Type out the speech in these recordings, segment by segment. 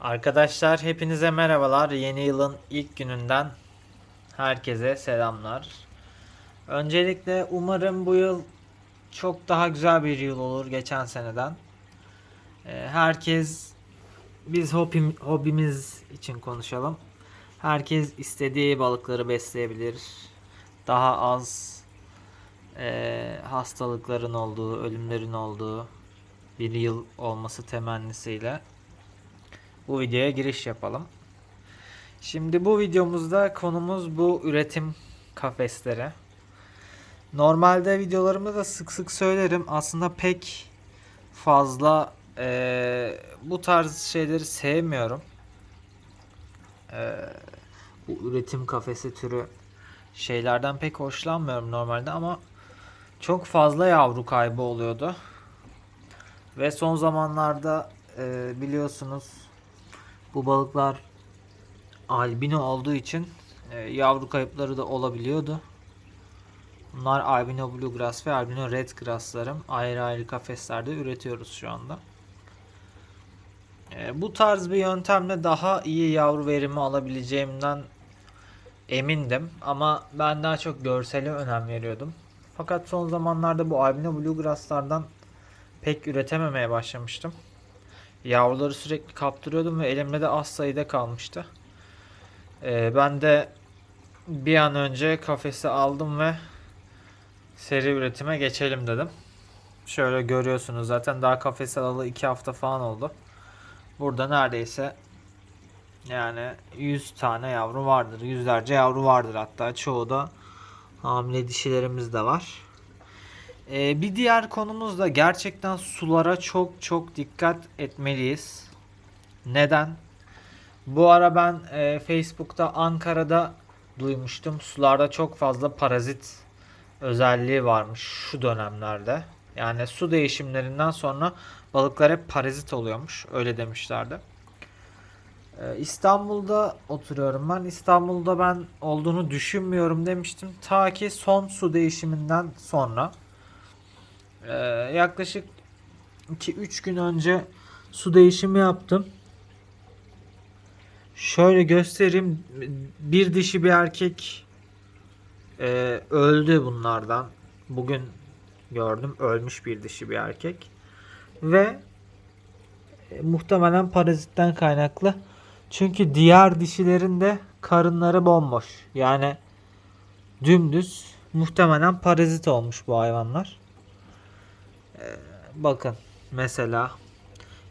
Arkadaşlar hepinize merhabalar. Yeni yılın ilk gününden herkese selamlar. Öncelikle umarım bu yıl çok daha güzel bir yıl olur geçen seneden. Ee, Herkes biz hobim, hobimiz için konuşalım. Herkes istediği balıkları besleyebilir. Daha az eee, hastalıkların olduğu, ölümlerin olduğu bir yıl olması temennisiyle bu videoya giriş yapalım. Şimdi bu videomuzda konumuz bu üretim kafesleri. Normalde videolarımda sık sık söylerim. Aslında pek fazla eee, bu tarz şeyleri sevmiyorum. Eee, bu üretim kafesi türü şeylerden pek hoşlanmıyorum normalde ama çok fazla yavru kaybı oluyordu. Ve son zamanlarda eee, biliyorsunuz bu balıklar albino olduğu için e, yavru kayıpları da olabiliyordu. Bunlar albino blue grass ve albino red grass'larım. Ayrı ayrı kafeslerde üretiyoruz şu anda. E, bu tarz bir yöntemle daha iyi yavru verimi alabileceğimden emindim. Ama ben daha çok görsele önem veriyordum. Fakat son zamanlarda bu albino blue grass'lardan pek üretememeye başlamıştım. Yavruları sürekli kaptırıyordum ve elimde de az sayıda kalmıştı. Ee, ben de bir an önce kafesi aldım ve seri üretime geçelim dedim. Şöyle görüyorsunuz zaten daha kafes alalı 2 hafta falan oldu. Burada neredeyse yani 100 tane yavru vardır. Yüzlerce yavru vardır hatta. Çoğu da hamile dişilerimiz de var. Ee, bir diğer konumuz da gerçekten sulara çok çok dikkat etmeliyiz. Neden? Bu ara ben e, Facebook'ta Ankara'da duymuştum. Sularda çok fazla parazit özelliği varmış şu dönemlerde. Yani su değişimlerinden sonra balıklar hep parazit oluyormuş. Öyle demişlerdi. Ee, İstanbul'da oturuyorum ben. İstanbul'da ben olduğunu düşünmüyorum demiştim. Ta ki son su değişiminden sonra. Ee, yaklaşık 2-3 gün önce su değişimi yaptım. Şöyle göstereyim. Bir dişi bir erkek e, öldü bunlardan. Bugün gördüm ölmüş bir dişi bir erkek. Ve e, muhtemelen parazitten kaynaklı. Çünkü diğer dişilerin de karınları bomboş. Yani dümdüz muhtemelen parazit olmuş bu hayvanlar. Bakın mesela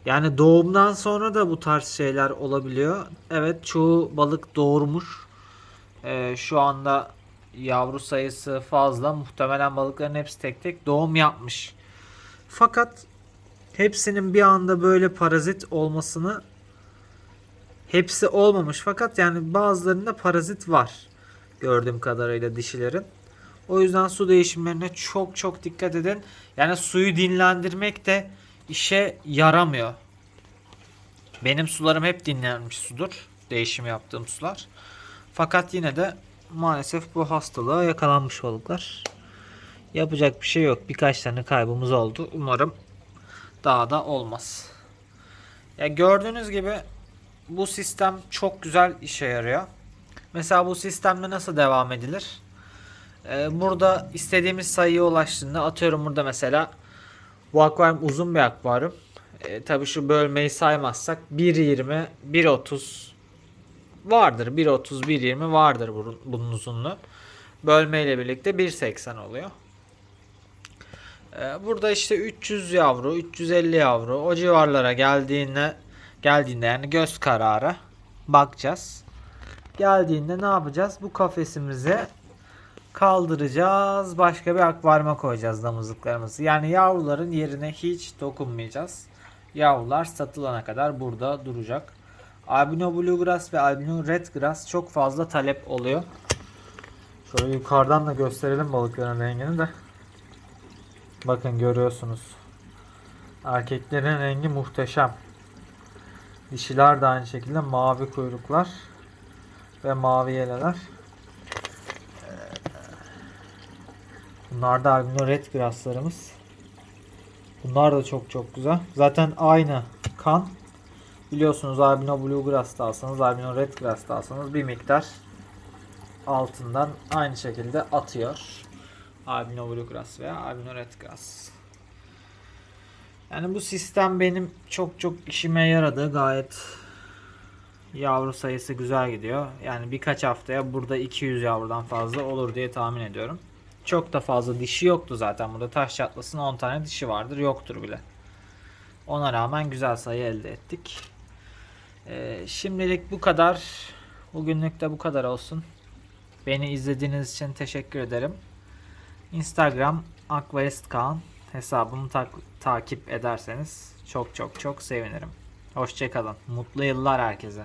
yani doğumdan sonra da bu tarz şeyler olabiliyor. Evet çoğu balık doğurmuş. Ee, şu anda yavru sayısı fazla. Muhtemelen balıkların hepsi tek tek doğum yapmış. Fakat hepsinin bir anda böyle parazit olmasını hepsi olmamış. Fakat yani bazılarında parazit var. Gördüğüm kadarıyla dişilerin. O yüzden su değişimlerine çok çok dikkat edin. Yani suyu dinlendirmek de işe yaramıyor. Benim sularım hep dinlenmiş sudur. Değişim yaptığım sular. Fakat yine de maalesef bu hastalığa yakalanmış balıklar. Yapacak bir şey yok. Birkaç tane kaybımız oldu. Umarım daha da olmaz. Ya gördüğünüz gibi bu sistem çok güzel işe yarıyor. Mesela bu sistemle nasıl devam edilir? Ee, burada istediğimiz sayıya ulaştığında atıyorum burada mesela bu akvaryum uzun bir akvaryum. Ee, tabii şu bölmeyi saymazsak 1.20 1.30 vardır. 1.30 1.20 vardır bunun, uzunluğu. Bölme ile birlikte 1.80 oluyor. Ee, burada işte 300 yavru, 350 yavru o civarlara geldiğinde geldiğinde yani göz kararı bakacağız. Geldiğinde ne yapacağız? Bu kafesimize kaldıracağız. Başka bir akvaryuma koyacağız damızlıklarımızı. Yani yavruların yerine hiç dokunmayacağız. Yavrular satılana kadar burada duracak. Albino Blue Grass ve Albino Red Grass çok fazla talep oluyor. Şöyle yukarıdan da gösterelim balıkların rengini de. Bakın görüyorsunuz. Erkeklerin rengi muhteşem. Dişiler de aynı şekilde mavi kuyruklar ve mavi yeleler. Bunlar da albino red grasslarımız. Bunlar da çok çok güzel. Zaten aynı kan. Biliyorsunuz albino bluegrass da alsanız, albino redgrass da alsanız bir miktar altından aynı şekilde atıyor. Albino bluegrass veya albino redgrass. Yani bu sistem benim çok çok işime yaradı. Gayet yavru sayısı güzel gidiyor. Yani birkaç haftaya burada 200 yavrudan fazla olur diye tahmin ediyorum. Çok da fazla dişi yoktu zaten. Burada taş çatlasın 10 tane dişi vardır. Yoktur bile. Ona rağmen güzel sayı elde ettik. Ee, şimdilik bu kadar. Bugünlük de bu kadar olsun. Beni izlediğiniz için teşekkür ederim. Instagram Aquaristkan hesabımı tak- takip ederseniz çok çok çok sevinirim. Hoşçakalın. Mutlu yıllar herkese.